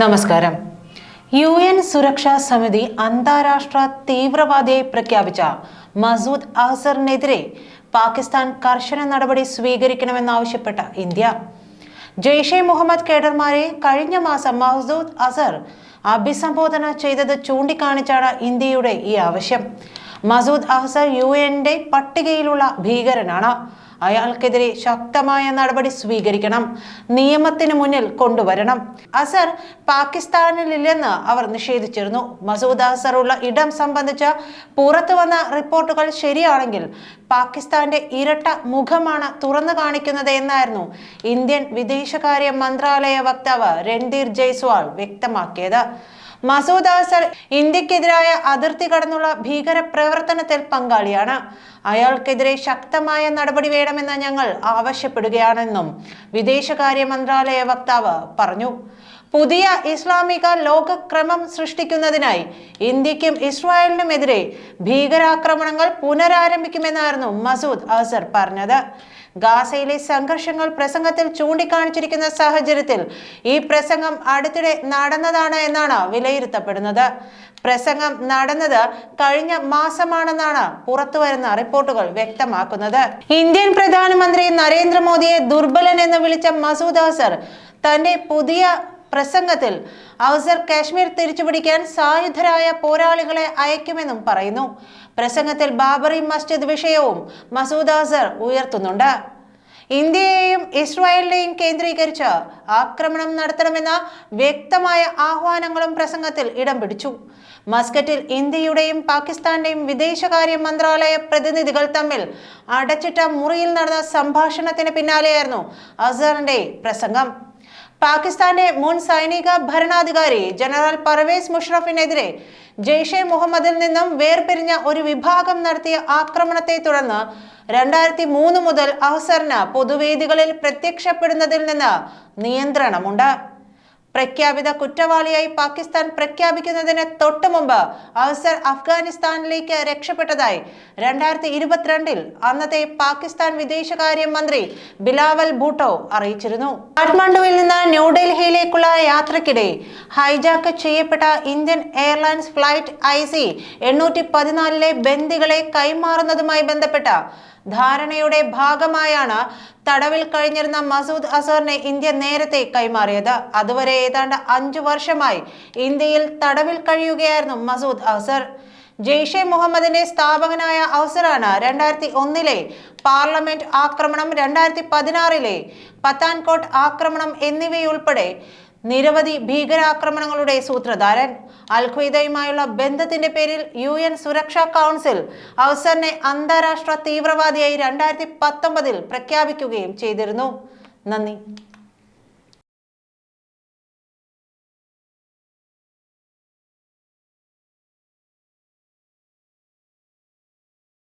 നമസ്കാരം. U N സുരക്ഷാ സമിതി അന്താരാഷ്ട്ര തീവ്രവാദിയെ പ്രഖ്യാപിച്ച മസൂദ് അസറിനെതിരെ പാകിസ്ഥാൻ കർശന നടപടി സ്വീകരിക്കണമെന്നാവശ്യപ്പെട്ട ഇന്ത്യ. ജെയ്ഷെ മുഹമ്മദ് കേഡർമാരെ കഴിഞ്ഞ മാസം മസൂദ് അസർ അഭിസംബോധന ചെയ്തത് ചൂണ്ടിക്കാണിച്ചാണ് ഇന്ത്യയുടെ ഈ ആവശ്യം. മസൂദ് അഹസർ യു എന്റെ പട്ടികയിലുള്ള ഭീകരനാണ്. അയാൾക്കെതിരെ ശക്തമായ നടപടി സ്വീകരിക്കണം. നിയമത്തിന് മുന്നിൽ കൊണ്ടുവരണം. അസർ പാകിസ്ഥാനിലില്ലെന്ന് അവർ നിഷേധിച്ചിരുന്നു. മസൂദ് അസർ ഉള്ള ഇടം സംബന്ധിച്ച പുറത്തു വന്ന റിപ്പോർട്ടുകൾ ശരിയാണെങ്കിൽ പാകിസ്ഥാന്റെ ഇരട്ട മുഖമാണ് തുറന്നു കാണിക്കുന്നത് എന്നായിരുന്നു ഇന്ത്യൻ വിദേശകാര്യ മന്ത്രാലയ വക്താവ് രൺധീർ ജയ്സ്വാൾ വ്യക്തമാക്കിയത്. മസൂദ് അസർ ഇന്ത്യക്കെതിരായ അതിർത്തി കടന്നുള്ള ഭീകര പ്രവർത്തനത്തിൽ പങ്കാളിയാണ്. അയാൾക്കെതിരെ ശക്തമായ നടപടി വേണമെന്ന് ഞങ്ങൾ ആവശ്യപ്പെടുകയാണെന്നും വിദേശകാര്യ മന്ത്രാലയ വക്താവ് പറഞ്ഞു. പുതിയ ഇസ്ലാമിക ലോകക്രമം സൃഷ്ടിക്കുന്നതിനായി ഇന്ത്യക്കും ഇസ്രായേലിനുമെതിരെ ഭീകരാക്രമണങ്ങൾ പുനരാരംഭിക്കുമെന്നായിരുന്നു മസൂദ് അസർ പറഞ്ഞത്. ഗാസയിലെ സംഘർഷങ്ങൾ പ്രസംഗത്തിൽ ചൂണ്ടിക്കാണിച്ചിരിക്കുന്ന സാഹചര്യത്തിൽ ഈ പ്രസംഗം അടുത്തിടെ നടന്നതാണ് എന്നാണ് വിലയിരുത്തപ്പെടുന്നത്. പ്രസംഗം നടന്നത് കഴിഞ്ഞ മാസമാണെന്നാണ് പുറത്തുവരുന്ന റിപ്പോർട്ടുകൾ വ്യക്തമാക്കുന്നത്. ഇന്ത്യൻ പ്രധാനമന്ത്രി നരേന്ദ്രമോദിയെ ദുർബലൻ എന്ന് വിളിച്ച മസൂദ് അസർ തന്റെ പുതിയ പ്രസംഗത്തിൽ അവസർ കാശ്മീർ തിരിച്ചുപിടിക്കാൻ സായുധരായ പോരാളികളെ അയക്കുമെന്നും പറയുന്നു. പ്രസംഗത്തിൽ ബാബറി മസ്ജിദ് വിഷയവും മസൂദ് അസർ ഉയർത്തുന്നുണ്ട്. ഇന്ത്യയെയും ഇസ്രായേലിനെയും കേന്ദ്രീകരിച്ച് ആക്രമണം നടത്തണമെന്ന വ്യക്തമായ ആഹ്വാനങ്ങളും പ്രസംഗത്തിൽ ഇടം പിടിച്ചു. മസ്കറ്റിൽ ഇന്ത്യയുടെയും പാകിസ്ഥാന്റെയും വിദേശകാര്യ മന്ത്രാലയ പ്രതിനിധികൾ തമ്മിൽ അടച്ചിട്ട മുറിയിൽ നടന്ന സംഭാഷണത്തിന് പിന്നാലെയായിരുന്നു അസറിന്റെ പ്രസംഗം. പാകിസ്ഥാന്റെ മുൻ സൈനിക ഭരണാധികാരി ജനറൽ പർവേസ് മുഷറഫിനെതിരെ ജെയ്ഷെ മുഹമ്മദിൽ നിന്നും വേർപിരിഞ്ഞ ഒരു വിഭാഗം നടത്തിയ ആക്രമണത്തെ തുടർന്ന് രണ്ടായിരത്തി മൂന്ന് മുതൽ അഹ്സറിന് പൊതുവേദികളിൽ പ്രത്യക്ഷപ്പെടുന്നതിൽ നിന്ന് നിയന്ത്രണമുണ്ട്. പ്രഖ്യാപിത കുറ്റവാളിയായി പാകിസ്ഥാൻ പ്രഖ്യാപിക്കുന്നതിന് തൊട്ടു മുമ്പ് അഹ്സർ അഫ്ഗാനിസ്ഥാനിലേക്ക് രക്ഷപ്പെട്ടതായി രണ്ടായിരത്തി ഇരുപത്തിരണ്ടിൽ അന്നത്തെ പാകിസ്ഥാൻ വിദേശകാര്യ മന്ത്രി ബിലാവൽ ഭൂട്ടോ അറിയിച്ചിരുന്നു. കാഠ്മണ്ഡുവിൽ നിന്ന് ന്യൂഡൽഹിയിലേക്കുള്ള യാത്രക്കിടെ ഹൈജാക്ക് ചെയ്യപ്പെട്ട Indian Airlines flight I C എണ്ണൂറ്റി പതിനാലിലെ ബന്ദികളെ കൈമാറുന്നതുമായി ബന്ധപ്പെട്ട ധാരണയുടെ ഭാഗമായാണ് തടവിൽ കഴിഞ്ഞിരുന്ന മസൂദ് അസറിനെ ഇന്ത്യ നേരത്തെ കൈമാറിയത്. അതുവരെ ഏതാണ്ട് അഞ്ചു വർഷമായി ഇന്ത്യയിൽ തടവിൽ കഴിയുകയായിരുന്നു മസൂദ് അസർ. ജെയ്ഷെ മുഹമ്മദിന്റെ സ്ഥാപകനായ അവസറാണ് രണ്ടായിരത്തി ഒന്നിലെ പാർലമെന്റ് ആക്രമണം രണ്ടായിരത്തി പതിനാറിലെ പത്താൻകോട്ട് ആക്രമണം എന്നിവയുൾപ്പെടെ നിരവധി ഭീകരാക്രമണങ്ങളുടെ സൂത്രധാരൻ. അൽഖ്വയ്ദയുമായുള്ള ബന്ധത്തിന്റെ പേരിൽ യു എൻ സുരക്ഷാ കൗൺസിൽ അവസറിനെ അന്താരാഷ്ട്ര തീവ്രവാദിയായി രണ്ടായിരത്തി പത്തൊമ്പതിൽ പ്രഖ്യാപിക്കുകയും ചെയ്തിരുന്നു. നന്ദി.